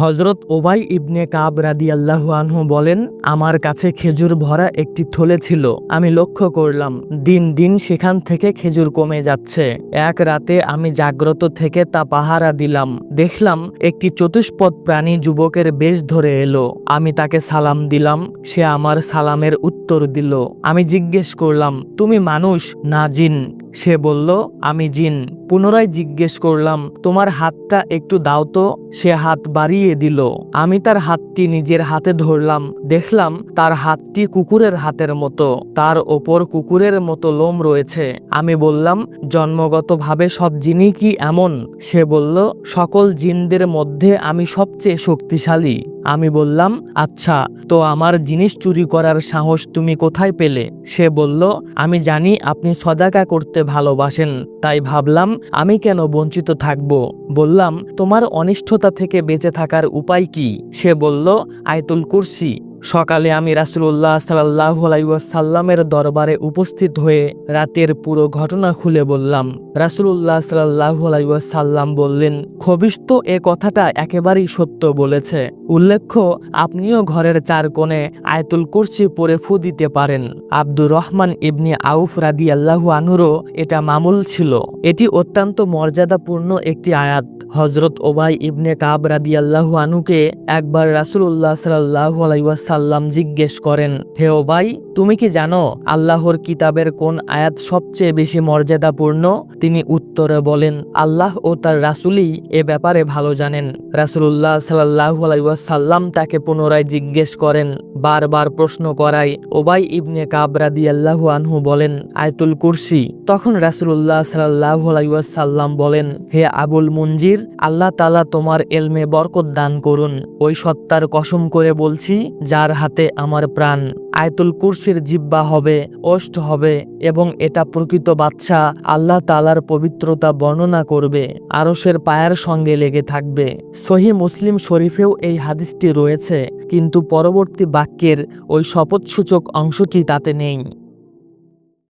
হজরত ওবাই ইবনে কাব রাদি আল্লাহু আনহু বলেন, আমার কাছে খেজুর ভরা একটি থলে ছিল। আমি লক্ষ্য করলাম, দিন দিন সেখান থেকে খেজুর কমে যাচ্ছে। এক রাতে আমি জাগ্রত থেকে তা পাহারা দিলাম। দেখলাম একটি চতুষ্পদ প্রাণী যুবকের বেশ ধরে এলো। আমি তাকে সালাম দিলাম। সে আমার সালামের উত্তর দিল। আমি জিজ্ঞেস করলাম, তুমি মানুষ না জিন? সে বলল, আমি জিন। পুনরায় জিজ্ঞেস করলাম, তোমার হাতটা একটু দাও তো। সে হাত বাড়িয়ে দিল। আমি তার হাতটি নিজের হাতে ধরলাম। দেখলাম, তার হাতটি কুকুরের হাতের মতো। তার ওপর কুকুরের মতো লোম রয়েছে। আমি বললাম, জন্মগতভাবে সব জিনই কি এমন? সে বলল, সকল জিনদের মধ্যে আমি সবচেয়ে শক্তিশালী। আমি বললাম আচ্ছা তো আমার জিনিস চুরি করার সাহস তুমি কোথায় পেলে? সে বলল, আমি জানি আপনি সদাকা করতে ভালোবাসেন, তাই ভাবলাম, আমি কেন বঞ্চিত থাকব? বললাম, তোমার অনিষ্ঠতা থেকে বেঁচে থাকার উপায় কি? সে বলল, আয়তুল কুরসি। সকালে আমি রাসুল্লাহ সাল্লাহ সাল্লামের দরবারে উপস্থিত হয়ে রাতের পুরো ঘটনা খুলে বললাম। রাসুল্লাহ সাল্লাহ সাল্লাম বললেন খবিস্ত এ কথাটা একেবারেই সত্য বলেছে। উল্লেখ্য, আপনিও ঘরের চার কোণে আয়তুল কুরসি পরে ফু দিতে পারেন। আব্দুর রহমান ইবনি আউফ রাদি আল্লাহু আনুরও এটা মামুল ছিল। এটি অত্যন্ত মর্যাদাপূর্ণ একটি আয়াত। হজরত ওবাই ইবনে কাব রাদি আল্লাহু আনুকে একবার রাসুল্লাহ সাল্লাহ আলাইসাল্লাম জিজ্ঞেস করেন, হে ওবাই তুমি কি জানো আল্লাহর কিতাবের কোন আয়াত সবচেয়ে বেশি মর্যাদাপূর্ণ? তিনি উত্তরে বলেন, আল্লাহ ও তার রাসুলই এ ব্যাপারে ভালো জানেন। রাসুল্লাহ সাল্লাহ সাল্লাম তাকে পুনরায় জিজ্ঞেস করেন, বারবার প্রশ্ন করায়। ওবাই ইবনে কাব রাদি আল্লাহু আনহু বলেন, আয়তুল কুরসি। তখন রাসুল্লাহ সাল্লাহ সাল্লাম বলেন, হে আবুল মুঞ্জির আল্লাহ তালা তোমার এলমে বরকত দান করুন। ওই সত্তার কসম করে বলছি, যার হাতে আমার প্রাণ। আয়তুল কুরসির জিব্বা হবে, ওষ্ঠ হবে এবং এটা প্রকৃত বাদশাহ আল্লাহ তালার পবিত্রতা বর্ণনা করবে আরসের পায়ের সঙ্গে লেগে থাকবে। সহি মুসলিম শরীফেও এই হাদিসটি রয়েছে, কিন্তু পরবর্তী বাক্যের ওই শপথসূচক অংশটি তাতে নেই।